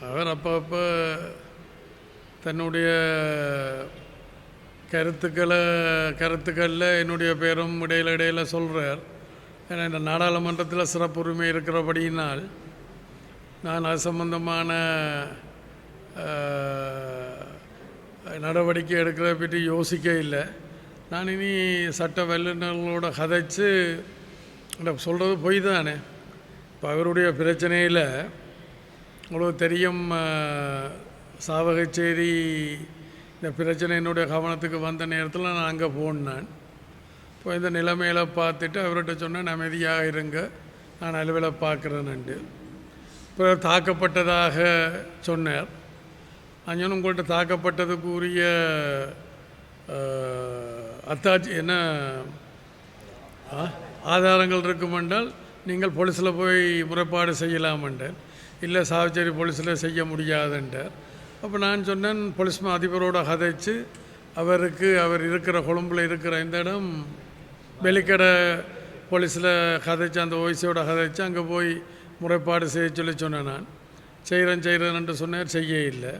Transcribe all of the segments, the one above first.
அவர் அப்பப்போ தன்னுடைய கருத்துக்களை கருத்துக்களில் என்னுடைய பேரும் இடையில இடையில சொல்கிறார் ஏன்னா இந்த நாடாளுமன்றத்தில் சிறப்புரிமை இருக்கிறபடியினால் நான் அது சம்பந்தமான நடவடிக்கை எடுக்கிறத பற்றி யோசிக்க இல்லை. நான் இனி சட்ட வல்லுநர்களோட கதைச்சு சொல்கிறது பொய் தானே? இப்போ அவருடைய பிரச்சனையில் உங்களுக்கு தெரியும் சாவகச்சேரி இந்த பிரச்சனை என்னுடைய கவனத்துக்கு வந்த நேரத்தில் நான் அங்கே போனேன் இப்போ இந்த நிலைமையில் பார்த்துட்டு அவர்கிட்ட சொன்னேன் அமைதியாக இருங்க நான் அலுவலை பார்க்குறேன்ண்டு இப்போ தாக்கப்பட்டதாக சொன்னார் நான் உங்கள்கிட்ட தாக்கப்பட்டதுக்குரிய அத்தாச்சி அத்தாட்சி என்ன ஆ? ஆதாரங்கள் இருக்குமென்றால் நீங்கள் போலீஸில் போய் முறைப்பாடு செய்யலாமென்றார் இல்லை சாவச்சேரி போலீஸில் செய்ய முடியாதுன்றார் அப்போ நான் சொன்னேன் போலீஸ் மா அதிபரோட கதைச்சு அவருக்கு அவர் இருக்கிற கொழும்பில் இருக்கிற இந்த இடம் வெளிக்கடை போலீஸில் கதைச்சு அந்த ஓய்ஸோட கதைச்சு அங்கே போய் முறைப்பாடு செய்ய சொல்லி சொன்னேன் நான். செய்கிறேன் செய்கிறேன்ட்டு சொன்னார் செய்ய இல்லை.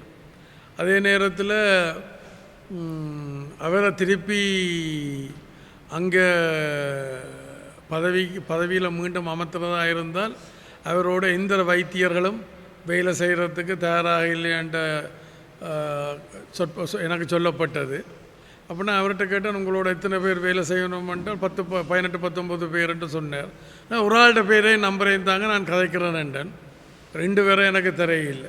அதே நேரத்தில் அவரை திருப்பி அங்கே பதவிக்கு பதவியில் மீண்டும் அமர்த்துறதாக இருந்தால் அவரோட எந்த வைத்தியர்களும் வேலை செய்கிறதுக்கு தயாராக இல்லையான்ற என்ற சொற்ப எனக்கு சொல்லப்பட்டது. அப்படின்னா அவர்கிட்ட கேட்டால் உங்களோட எத்தனை பேர் வேலை செய்யணும்? என்றால் பத்து ப பதினெட்டு பத்தொம்பது பேருன்ட்டு சொன்னார். நான் ஒரு ஆள்கிட்ட பேரையும் நம்பரையும் தாங்க நான் கதைக்கிறேன் என்றேன். ரெண்டு பேரும் எனக்கு தெரியல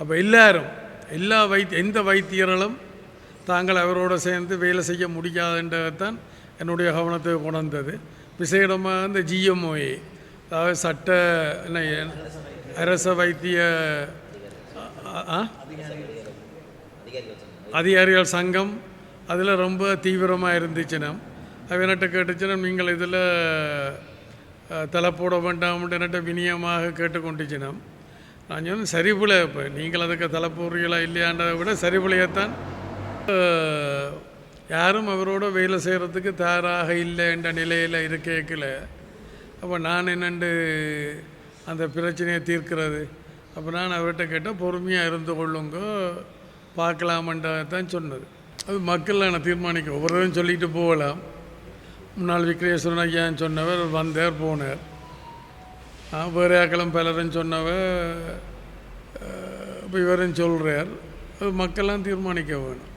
அப்போ எல்லாரும் எல்லா வைத்திய எந்த வைத்தியர்களும் தாங்கள் அவரோடு சேர்ந்து வேலை செய்ய முடியாதுன்றதான் என்னுடைய கவனத்தை உணர்ந்தது விசேடமாக இந்த ஜிஎம்ஓஏ அதாவது சட்ட என்ன அரச வைத்திய அதிகாரிகள் சங்கம் அதில் ரொம்ப தீவிரமாக இருந்துச்சுன்னா அவன்கிட்ட கேட்டுச்சுன்னா நீங்கள் இதில் தலை போட வேண்டாம்னு என்கிட்ட வினியமாக கேட்டுக்கொண்டுச்சுன்னா நான் சொன்னேன் சரிபுல இப்போ நீங்கள் அதுக்கு தலை போடுறீங்களா இல்லையான்றதை விட சரிபுலையத்தான் யாரும் அவரோட வேலை செய்கிறதுக்கு தயாராக இல்லைன்ற நிலையில் இருக்கேக்கில் அப்போ நான் என்னண்டு அந்த பிரச்சனையை தீர்க்கிறது? அப்போ நான் அவர்கிட்ட கேட்டால் பொறுமையாக இருந்து கொள்ளுங்க பார்க்கலாமன்றதான் சொன்னது. அது மக்கள் நான் தீர்மானிக்க ஒவ்வொருவரும் சொல்லிட்டு போகலாம். முன்னாள் விக்ரேஸ்வரன் ஐயான்னு சொன்னவர் வந்தார் போனார். வேறு ஆக்களும் பலரும் சொன்னவர் இப்போ இவரும் சொல்கிறார் அது மக்கள்லாம் தீர்மானிக்க வேணும்.